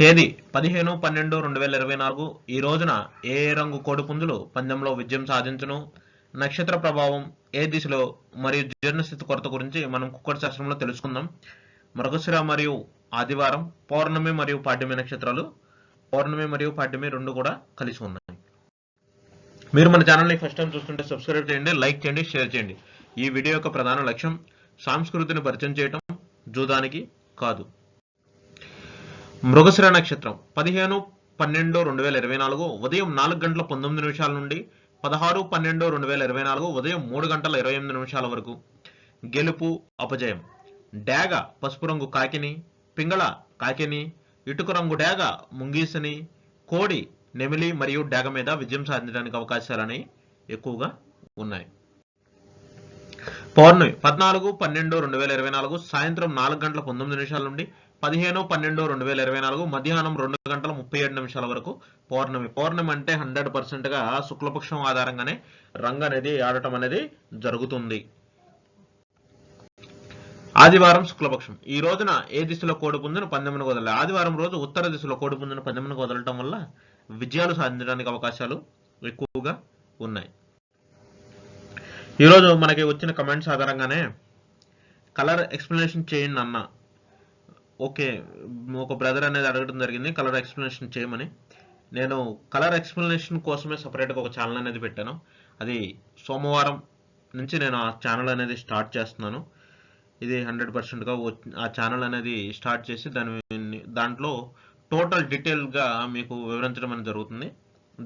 తేదీ పదిహేను పన్నెండు రెండు వేల ఇరవై నాలుగు. ఈ రోజున ఏ రంగు కోడిపుంజులు పందెంలో విజయం సాధించును? నక్షత్ర ప్రభావం ఏ దిశలో మరియు జీర్ణస్థితి కొరత గురించి మనం కుక్కడి శాస్త్రంలో తెలుసుకుందాం. మృగశిర మరియు ఆదివారం పౌర్ణమి మరియు పాడ్యమి నక్షత్రాలు పౌర్ణమి మరియు పాడ్యమి రెండు కూడా కలిసి ఉన్నాయి. మీరు మన ఛానల్ని ఫస్ట్ టైం చూస్తుంటే సబ్స్క్రైబ్ చేయండి లైక్ చేయండి షేర్ చేయండి. ఈ వీడియో యొక్క ప్రధాన లక్ష్యం సంస్కృతిని పరిచయం చేయటం జూదానికి కాదు. మృగశిర నక్షత్రం. పదిహేను పన్నెండు రెండు వేల ఇరవై నాలుగు ఉదయం నాలుగు గంటల పంతొమ్మిది నిమిషాల నుండి పదహారు పన్నెండు రెండు వేల ఇరవై నాలుగు ఉదయం మూడు గంటల ఇరవై ఎనిమిది నిమిషాల వరకు. గెలుపు అపజయం. డాగ పసుపు రంగు కాకిని పింగళ కాకిని ఇటుక రంగు డాగ ముంగీసని కోడి నెమిలి మరియు డాగ మీద విజయం సాధించడానికి అవకాశాలని ఎక్కువగా ఉన్నాయి. పౌర్ణమి పద్నాలుగు పన్నెండు రెండు వేల ఇరవై నాలుగు సాయంత్రం నాలుగు గంటల పంతొమ్మిది నిమిషాల నుండి పదిహేను పన్నెండు రెండు వేల ఇరవై నాలుగు మధ్యాహ్నం రెండు గంటల ముప్పై ఏడు నిమిషాల వరకు పౌర్ణమి. పౌర్ణమి అంటే హండ్రెడ్ పర్సెంట్గా శుక్లపక్షం ఆధారంగానే రంగు అనేది ఆడటం అనేది జరుగుతుంది. ఆదివారం శుక్లపక్షం. ఈ రోజున ఏ దిశలో కోడి పుంజును పందెమును వదలాలి? ఆదివారం రోజు ఉత్తర దిశలో కోడి పుంజును పందెమును వదలటం వల్ల విజయాలు సాధించడానికి అవకాశాలు ఎక్కువగా ఉన్నాయి. ఈరోజు మనకి వచ్చిన కమెంట్స్ ఆధారంగానే కలర్ ఎక్స్ప్లెనేషన్ చేయండి అన్న ఓకే ఒక బ్రదర్ అనేది అడగడం జరిగింది కలర్ ఎక్స్ప్లెనేషన్ చేయమని. నేను కలర్ ఎక్స్ప్లెనేషన్ కోసమే సపరేట్గా ఒక ఛానల్ అనేది పెట్టాను. అది సోమవారం నుంచి నేను ఆ ఛానల్ అనేది స్టార్ట్ చేస్తున్నాను. ఇది హండ్రెడ్ పర్సెంట్గా ఆ ఛానల్ అనేది స్టార్ట్ చేసి దాని దాంట్లో టోటల్ డీటెయిల్గా మీకు వివరించడం అనేది జరుగుతుంది.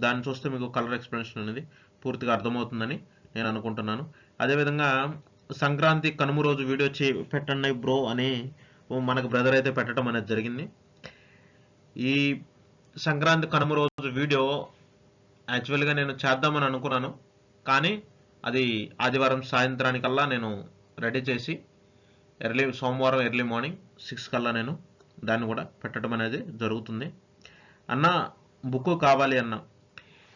దాన్ని చూస్తే మీకు కలర్ ఎక్స్ప్లెనేషన్ అనేది పూర్తిగా అర్థమవుతుందని నేను అనుకుంటున్నాను. అదేవిధంగా సంక్రాంతి కనుమ రోజు వీడియో చే పెట్టండి బ్రో అని మనకు బ్రదర్ అయితే పెట్టడం అనేది జరిగింది. ఈ సంక్రాంతి కనుమ రోజు వీడియో యాక్చువల్గా నేను చేద్దామని అనుకున్నాను. కానీ అది ఆదివారం సాయంత్రానికల్లా నేను రెడీ చేసి ఎర్లీ సోమవారం ఎర్లీ మార్నింగ్ సిక్స్ కల్లా నేను దాన్ని కూడా పెట్టడం అనేది జరుగుతుంది. అన్న బుక్ కావాలి అన్న.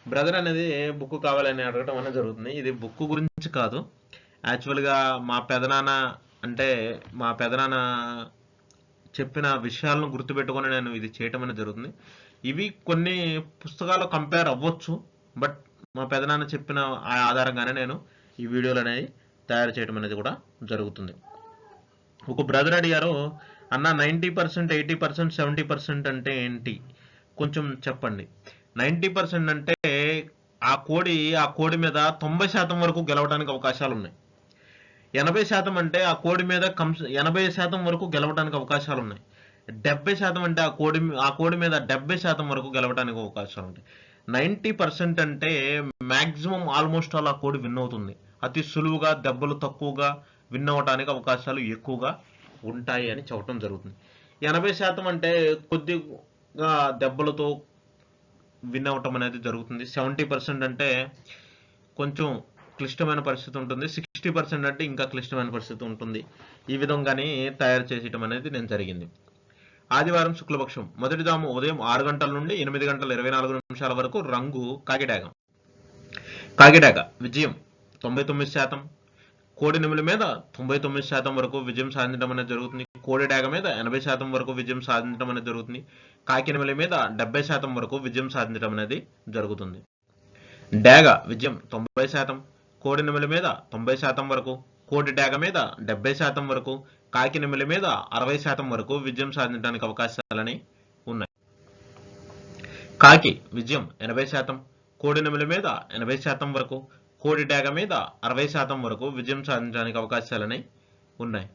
బ్రదర్ అనేది బుక్ కావాలని అడగడం అనేది జరుగుతుంది. ఇది బుక్ గురించి కాదు. యాక్చువల్గా మా పెదనాన్న అంటే మా పెదనాన్న చెప్పిన విషయాలను గుర్తుపెట్టుకొని నేను ఇది చేయటం అనేది జరుగుతుంది. ఇవి కొన్ని పుస్తకాలు కంపేర్ అవ్వచ్చు బట్ మా పెదనాన్న చెప్పిన ఆ ఆధారంగానే నేను ఈ వీడియోలు అనేవి తయారు చేయడం అనేది కూడా జరుగుతుంది. ఒక బ్రదర్ అడిగారు అన్న ninety percent eighty percent seventy percent అంటే ఏంటి? కొంచెం చెప్పండి. నైంటీ పర్సెంట్ అంటే ఆ కోడి ఆ కోడి మీద తొంభై శాతం వరకు గెలవడానికి అవకాశాలు ఉన్నాయి. ఎనభై శాతం అంటే ఆ కోడి మీద కంస ఎనభై శాతం వరకు గెలవడానికి అవకాశాలు ఉన్నాయి. డెబ్బై శాతం అంటే ఆ కోడి ఆ కోడి మీద డెబ్బై శాతం వరకు గెలవడానికి అవకాశాలు ఉంటాయి. నైంటీ పర్సెంట్ అంటే మ్యాక్సిమం ఆల్మోస్ట్ ఆల్ ఆ కోడి విన్ అవుతుంది. అతి సులువుగా దెబ్బలు తక్కువగా విన్ అవ్వడానికి అవకాశాలు ఎక్కువగా ఉంటాయి అని చెప్పడం జరుగుతుంది. ఎనభై శాతం అంటే కొద్దిగా దెబ్బలతో విన్ అవ్వటం అనేది జరుగుతుంది. సెవెంటీ పర్సెంట్ అంటే కొంచెం క్లిష్టమైన పరిస్థితి ఉంటుంది. సిక్స్టీ పర్సెంట్ అంటే ఇంకా క్లిష్టమైన పరిస్థితి ఉంటుంది. ఈ విధంగానే తయారు చేసేయటం అనేది నేను జరిగింది. ఆదివారం శుక్లపక్షం. మొదటి దాము ఉదయం ఆరు గంటల నుండి ఎనిమిది గంటల ఇరవై నాలుగు నిమిషాల వరకు రంగు కాకిడాగ కాకిడాగ విజయం తొంభై తొమ్మిది శాతం. కోడి నిముల మీద తొంభై తొమ్మిది శాతం వరకు విజయం సాధించడం అనేది జరుగుతుంది. కోడి డాగ మీద ఎనభై శాతం వరకు విజయం సాధించడం అనేది జరుగుతుంది. కాకి నెమలి మీద డెబ్బై శాతం వరకు విజయం సాధించడం అనేది జరుగుతుంది. డాగ విజయం తొంభై శాతం. కోడి నెమలి మీద తొంభై శాతం వరకు కోడి డేగ మీద డెబ్బై శాతం వరకు కాకి నెమలి మీద అరవై శాతం వరకు విజయం సాధించడానికి అవకాశాలని ఉన్నాయి. కాకి విజయం ఎనభై శాతం కోడి నెమలి మీద ఎనభై శాతం వరకు కోడి డేగ మీద అరవై శాతం వరకు విజయం సాధించడానికి అవకాశాలని ఉన్నాయి.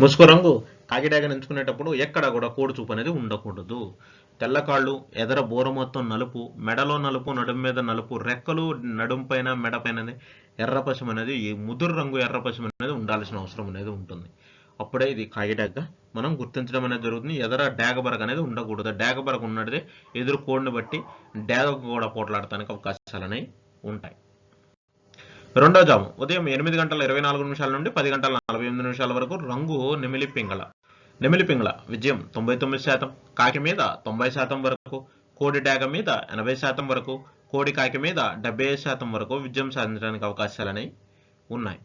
ముసుకు రంగు కాకిడాగను ఎంచుకునేటప్పుడు ఎక్కడ కూడా కోడి చూపు అనేది ఉండకూడదు. తెల్లకాళ్ళు ఎదర బోర మొత్తం నలుపు మెడలో నలుపు నడుము మీద నలుపు రెక్కలు నడుము పైన మెడ పైన ఎర్ర పశం అనేది ఈ ముదురు రంగు ఎర్ర పశం అనేది ఉండాల్సిన అవసరం అనేది ఉంటుంది. అప్పుడే ఇది కాకిడాగ మనం గుర్తించడం అనేది జరుగుతుంది. ఎదర డాగబరగ అనేది ఉండకూడదు. డాగ బరగ ఉన్నది ఎదురు కోడిని బట్టి డాగ కూడా పోట్లాడటానికి అవకాశాలు అనేవి ఉంటాయి. రెండో జాము. ఉదయం ఎనిమిది గంటల ఇరవై నాలుగు నిమిషాల నుండి పది గంటల నలభై ఎనిమిది నిమిషాల వరకు రంగు నిమిలి పింగళ. నెమిలిపింగళ విజయం తొంభై తొమ్మిది శాతం. కాకి మీద తొంభై శాతం వరకు కోడి డాగ మీద ఎనభై శాతం వరకు కోడి కాకి మీద డెబ్బై ఐదు శాతం వరకు విజయం సాధించడానికి అవకాశాలని ఉన్నాయి.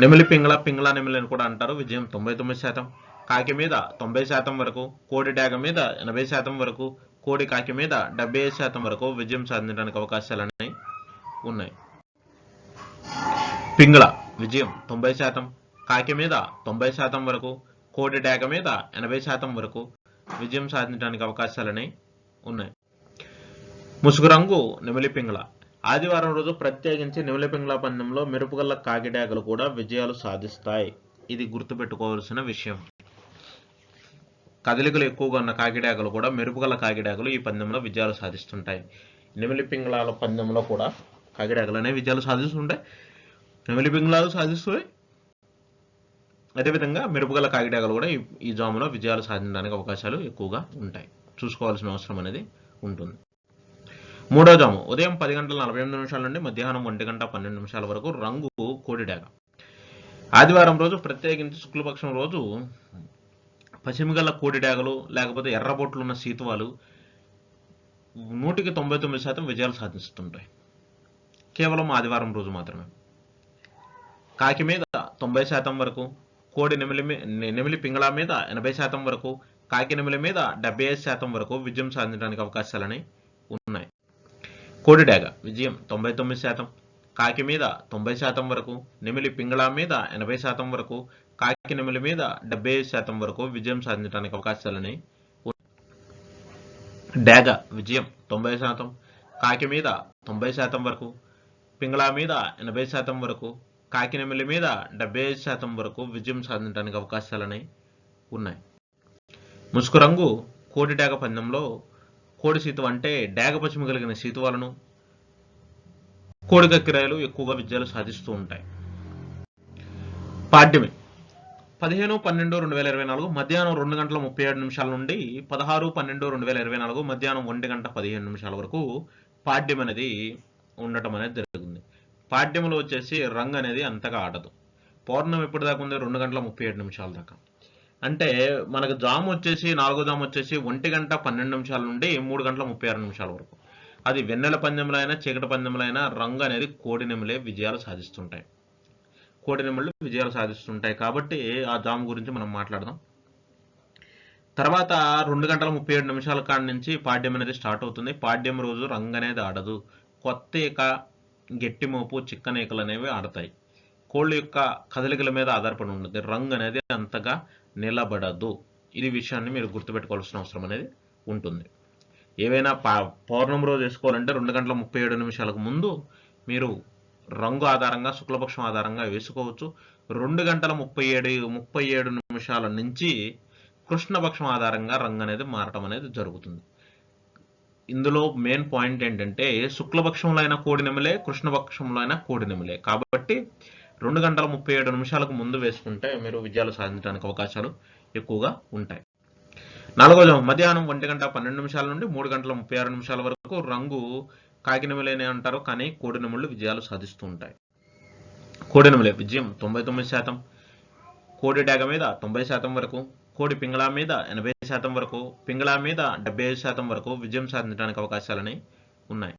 నెమిలి పింగళ పింగళ నెమిలి అని కూడా అంటారు విజయం తొంభై తొమ్మిది శాతం. కాకి మీద తొంభై శాతం వరకు కోడి డాగ మీద ఎనభై శాతం వరకు కోడి కాకి మీద డెబ్బై ఐదు శాతం వరకు విజయం సాధించడానికి అవకాశాలు ఉన్నాయి. పింగళ విజయం తొంభై శాతం. కాకి మీద తొంభై శాతం వరకు కోటి డేగ మీద ఎనభై శాతం వరకు విజయం సాధించడానికి అవకాశాలని ఉన్నాయి. ముసుగు రంగు నిమిలిపింగళ ఆదివారం రోజు ప్రత్యేకించి నిమిలిపింగళ పందెంలో మెరుపుగల్ల కాకిడాగలు కూడా విజయాలు సాధిస్తాయి. ఇది గుర్తుపెట్టుకోవాల్సిన విషయం. కదలికలు ఎక్కువగా ఉన్న కాకిడాగలు కూడా మెరుపుగల కాకిడాగలు ఈ పందెంలో విజయాలు సాధిస్తుంటాయి. నెమిలి పింగళాల పందెంలో కూడా కాకిడాగలు అనేవి విజయాలు సాధిస్తుంటాయి. నెమిలి పింగళాలు సాధిస్తున్నాయి అదేవిధంగా మెరుపుగల కాకిడాగలు కూడా ఈ జాములో విజయాలు సాధించడానికి అవకాశాలు ఎక్కువగా ఉంటాయి. చూసుకోవాల్సిన అవసరం అనేది ఉంటుంది. మూడో జాము. ఉదయం పది గంటల నలభై ఎనిమిది నిమిషాల నుండి మధ్యాహ్నం ఒంటి గంట పన్నెండు నిమిషాల వరకు రంగు కోడిడాగ. ఆదివారం రోజు ప్రత్యేకించి శుక్లపక్షం రోజు పశ్చిమగల కోడిడాగలు లేకపోతే ఎర్రబొట్లు ఉన్న సీతువాలు నూటికి తొంభై తొమ్మిది శాతం విజయాలు సాధిస్తుంటాయి. కేవలం ఆదివారం రోజు మాత్రమే. కాకి మీద తొంభై శాతం వరకు కోడి నెమిలి నిమిలి నెమిలి పింగళ మీద ఎనభై శాతం వరకు కాకి నెమిలి మీద డెబ్బై ఐదు శాతం వరకు విజయం సాధించడానికి అవకాశాలని ఉన్నాయి. కోడి డాగ విజయం తొంభై తొమ్మిది శాతం కాకి మీద తొంభై శాతం వరకు నెమిలి పింగళ మీద ఎనభై శాతం వరకు కాకి నెమిలి మీద డెబ్బై ఐదు శాతం వరకు విజయం సాధించడానికి అవకాశాలని డాగ విజయం తొంభై శాతం కాకి మీద తొంభై శాతం వరకు పింగళ మీద ఎనభై శాతం వరకు కాకినెమిలి మీద డెబ్బై ఐదు శాతం వరకు విజయం సాధించడానికి అవకాశాలని ఉన్నాయి. ముసుకు రంగు కోడి డేగ పందెంలో కోడి సీతు అంటే డేగ పశ్చిమ కలిగిన సీతువాలను కోడి కక్కిరాయలు ఎక్కువగా విజయాలు సాధిస్తూ ఉంటాయి. పాడ్యమి. పదిహేను పన్నెండు రెండు వేల ఇరవై నాలుగు మధ్యాహ్నం రెండు గంటల ముప్పై ఏడు నిమిషాల నుండి పదహారు పన్నెండు రెండు వేల ఇరవై నాలుగు మధ్యాహ్నం ఒంటి గంట పదిహేను నిమిషాల వరకు పాడ్యం అనేది ఉండటం అనేది జరుగుతుంది. పాడ్యంలో వచ్చేసి రంగు అనేది అంతగా ఆడదు. పౌర్ణమి ఎప్పుడు దాకా ఉంది రెండు గంటల ముప్పై ఏడు నిమిషాల దాకా. అంటే మనకు జామ్ వచ్చేసి నాలుగో జామ్ వచ్చేసి ఒంటి గంట పన్నెండు నిమిషాల నుండి మూడు గంటల ముప్పై ఆరు నిమిషాల వరకు. అది వెన్నెల పందెంలో అయినా చీకటి పందెంలో అయినా రంగు అనేది కోడి నెమలే విజయాలు సాధిస్తుంటాయి. కోడి విజయాలు సాధిస్తుంటాయి కాబట్టి ఆ జామ్ గురించి మనం మాట్లాడదాం. తర్వాత రెండు గంటల ముప్పై ఏడు నిమిషాల కాడ నుంచి పాడ్యం అనేది స్టార్ట్ అవుతుంది. పాడ్యం రోజు రంగు అనేది ఆడదు. కొత్త గట్టి మోపు చిక్కనేకలు అనేవి ఆడతాయి. కోళ్ళ యొక్క కదలికల మీద ఆధారపడి ఉంటుంది. రంగు అనేది అంతగా నిలబడదు. ఇది విషయాన్ని మీరు గుర్తుపెట్టుకోవాల్సిన అవసరం అనేది ఉంటుంది. ఏవైనా పా పౌర్ణమి రోజు వేసుకోవాలంటే రెండు గంటల ముప్పై ఏడు నిమిషాలకు ముందు మీరు రంగు ఆధారంగా శుక్లపక్షం ఆధారంగా వేసుకోవచ్చు. రెండు గంటల ముప్పై ఏడు ముప్పై ఏడు నిమిషాల నుంచి కృష్ణపక్షం ఆధారంగా రంగు అనేది మారటం అనేది జరుగుతుంది. ఇందులో మెయిన్ పాయింట్ ఏంటంటే శుక్లపక్షంలో అయినా కోడి నెమలే కృష్ణపక్షంలో అయినా కోడి నెమలే. కాబట్టి రెండు గంటల ముప్పై ఏడు నిమిషాలకు ముందు వేసుకుంటే మీరు విజయాలు సాధించడానికి అవకాశాలు ఎక్కువగా ఉంటాయి. నాలుగోది మధ్యాహ్నం ఒంటి గంట పన్నెండు నిమిషాల నుండి మూడు గంటల ముప్పై ఆరు నిమిషాల వరకు రంగు కాకినెమలేనే అంటారు కానీ కోడినెమళ్ళు విజయాలు సాధిస్తూ ఉంటాయి. కోడినెమలే విజయం తొంభై తొమ్మిది శాతం. కోడి డాగ మీద తొంభై శాతం వరకు. కోడి పింగళా మీద ఎనభై శాతం వరకు పింగళా మీద డెబ్బై ఐదు శాతం వరకు విజయం సాధించడానికి అవకాశాలని ఉన్నాయి.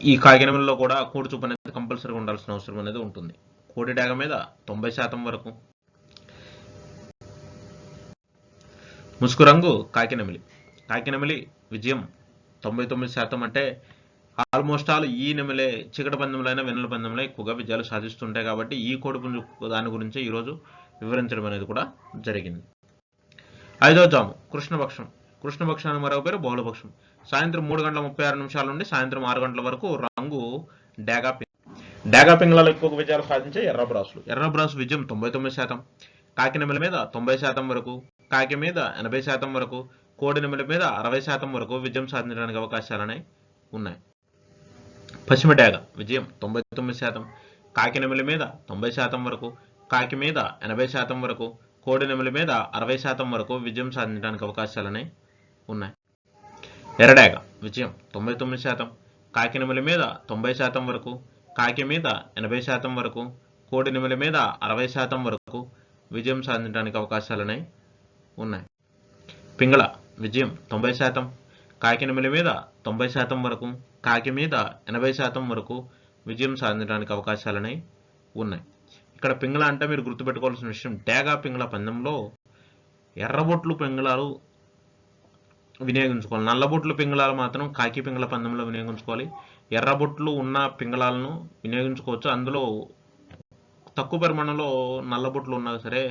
ఈ కాకినెమలలో కూడా కోడి చూపు అనేది కంపల్సరీగా ఉండాల్సిన అవసరం అనేది ఉంటుంది. కోడి డేగ మీద తొంభై శాతం వరకు ముసుగు రంగు కాకినమిలి. కాకినమిలి విజయం తొంభై తొమ్మిది శాతం అంటే ఆల్మోస్ట్ ఆల్ ఈ నెమలే చికట పందెంలో అయినా వెన్నెల పందెంలో ఎక్కువగా విజయాలు సాధిస్తుంటాయి కాబట్టి ఈ కోడి పుంజు దాని గురించి ఈరోజు వివరించడం అనేది కూడా జరిగింది. ఐదో జాము కృష్ణపక్షం కృష్ణపక్షాన్ని మరొక పేరు బహుళపక్షం సాయంత్రం మూడు గంటల ముప్పై ఆరు నిమిషాల నుండి సాయంత్రం ఆరు గంటల వరకు రంగు డాగాపింగ్ డాగాపింగ్లలో ఎక్కువ విజయాలు సాధించే ఎర్రబ్రాసులు ఎర్రబ్రాసు విజయం తొంభై తొమ్మిది శాతం. కాకి నెమల మీద తొంభై శాతం వరకు కాకి మీద ఎనభై శాతం వరకు కోడి నెమల మీద అరవై శాతం వరకు విజయం సాధించడానికి అవకాశాలనే ఉన్నాయి. పశ్చిమ డాగ విజయం తొంభై తొమ్మిది శాతం. కాకినెమల మీద తొంభై శాతం వరకు కాకి మీద ఎనభై శాతం వరకు కోడి నెమలి మీద అరవై శాతం వరకు విజయం సాధించడానికి అవకాశాలనే ఉన్నాయి. ఎర్రడాగ విజయం తొంభై తొమ్మిది శాతం కాకి నెమలి మీద తొంభై శాతం వరకు కాకి మీద ఎనభై శాతం వరకు కోడి నెమలి మీద అరవై శాతం వరకు విజయం సాధించడానికి అవకాశాలనే ఉన్నాయి. పింగళ విజయం తొంభై శాతం కాకి నెమలి మీద తొంభై శాతం వరకు కాకి మీద ఎనభై శాతం వరకు విజయం సాధించడానికి అవకాశాలనే ఉన్నాయి. ఇక్కడ పింగళ అంటే మీరు గుర్తుపెట్టుకోవాల్సిన విషయం డేగా పింగళ పందెంలో ఎర్రబొట్లు పింగళాలు వినియోగించుకోవాలి. నల్లబొట్లు పింగళాలు మాత్రం కాకి పింగళ పందెంలో వినియోగించుకోవాలి. ఎర్రబొట్లు ఉన్న పింగళాలను వినియోగించుకోవచ్చు. అందులో తక్కువ పరిమాణంలో నల్లబొట్లు ఉన్నా సరే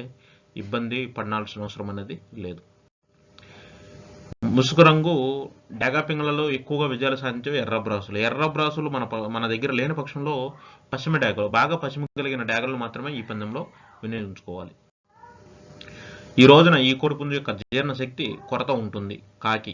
ఇబ్బంది పడాల్సిన అవసరం అనేది లేదు. ముసుగు రంగు డెగాపింగలలో ఎక్కువగా విజయాలు సాధించేవి ఎర్ర బ్రాసులు. ఎర్ర బ్రాసులు మన మన దగ్గర లేని పక్షంలో పశ్చిమ డాగలు బాగా పశ్చిమ కలిగిన డాగలు మాత్రమే ఈ పందెంలో వినియోగించుకోవాలి. ఈ రోజున ఈ కోడిపుంజు యొక్క జీర్ణ శక్తి కొరత ఉంటుంది. కాకి.